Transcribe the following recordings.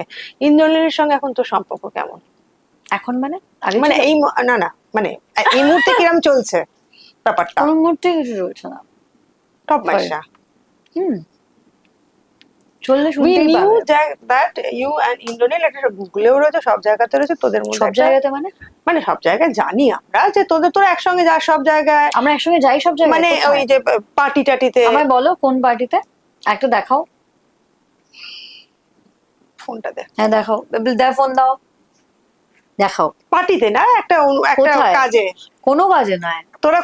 ওকে ইন্দ্রনীলের সঙ্গে এখন তোর সম্পর্ক কেমন? এখন মানে? মানে এই না না মানে এই মুহূর্তে কিরম চলছে ব্যাপারটা? কোনো মুহূর্তে কিছু চলছে না। টপ। হুম। চললে শুনতেই পাবে দ্যাট ইউ অ্যান্ড ইন্দ্রনীল একটা গুগলেও রয়েছে সব জায়গাতে রয়েছে তোদের মধ্যে সব জায়গাতে মানে? মানে সব জায়গায় জানি আমরা যে তোদের তোরা একসঙ্গে যা সব জায়গায়। আমরা একসঙ্গে যাই সব জায়গায়? মানে ওই যে পার্টি টাটিতে আমায় বলো কোন পার্টিতে? একটা দেখাও। ফোনটা দে। হ্যাঁ দেখাও দেখ ফোন দাও। দেখাও পার্টিতে না? একটা একটা কাজে। কোনো কাজে না তোরা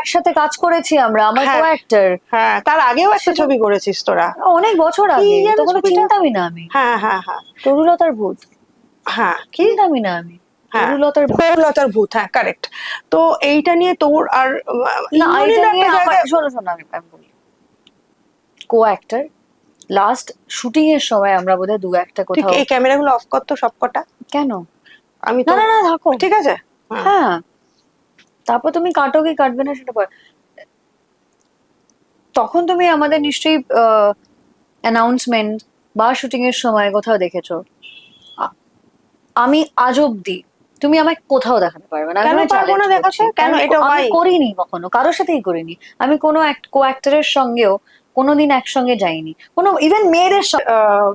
একসাথে কাজ করেছি আমরা আমার। কো অ্যাক্টর হ্যাঁ তার আগেও একটা ছবি করেছিস তোরা। অনেক বছর আগে তো কোনো চিন্তামই না আমি। হ্যাঁ হ্যাঁ হ্যাঁ। তরুলতার ভূত। হ্যাঁ কি? চিন্তামই না আমি। হ্যাঁ। তরুলতার ভূত। হ্যাঁ কারেক্ট তো এইটা নিয়ে তোর আর শোনো শোনো আমি আমি কো অ্যাক্টর লাস্ট শুটিং এর সময় আমরা বোধহয় দু একটা কোথাও এই ক্যামেরাগুলো অফ কর তো সবকটা। কেন? আমি না না না থাকো। ঠিক আছে? হ্যাঁ। হ্যাঁ। তারপর তুমি কাটো কি কাটবে না সেটা পর। তখন তুমি আমাদের নিশ্চয়ই অ্যানাউন্সমেন্ট বা শুটিং এর সময় কোথাও দেখেছ। আমি আজ অব্দি তুমি আমায় কোথাও দেখাতে পারবে না। কেন পারব না দেখাতে? কেন? এটা আমি করিনি কখনো কারোর সাথেই করিনি। আমি কোনো কো অ্যাক্টরের সঙ্গেও কোনোদিন একসঙ্গে যাইনি। কোনো ইভেন মেয়েদের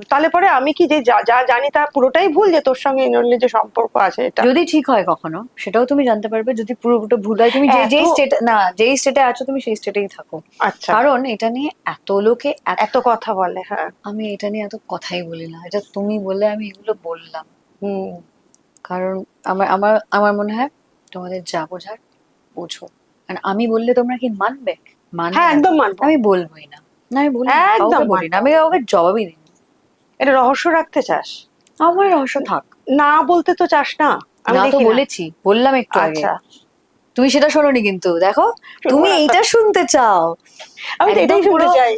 তাহলে পরে আমি কি যে যা জানি তা পুরোটাই ভুল যে তোর সঙ্গে ইন্দ্রনীলের যে সম্পর্ক আছে এটা? যদি ঠিক হয় কখনো সেটাও তুমি জানতে পারবে। যদি পুরোটা ভুল হয় তুমি যে এত- যেই স্টেট না যেই স্টেটে আছো তুমি সেই স্টেটেই থাকো। আচ্ছা। কারণ এটা নিয়ে এত লোকে এত- কথা বলে হ্যাঁ। আমি এটা নিয়ে এত কথাই বলি না। এটা তুমি বলে আমি এগুলো বললাম। হুম। কারণ আমার আমার আমার মনে হয় তোমাদের যা বোঝার বোঝো। আমি বললে তোমরা কি মানবে? মানবে হ্যাঁ একদম মানবো। আমি বলবোই না। না আমি বলি একদম বলি না আমি ওকে জবাবই দিই এটা রহস্য রাখতে চাস। আমার রহস্য থাক। না বলতে তো চাস না আমি তো বলেছি বললাম একটু আগে। আচ্ছা। তুমি সেটা শোনোনি কিন্তু দেখো? তুমি এইটা শুনতে চাও। আমি তো এটাই শুনতে চাই।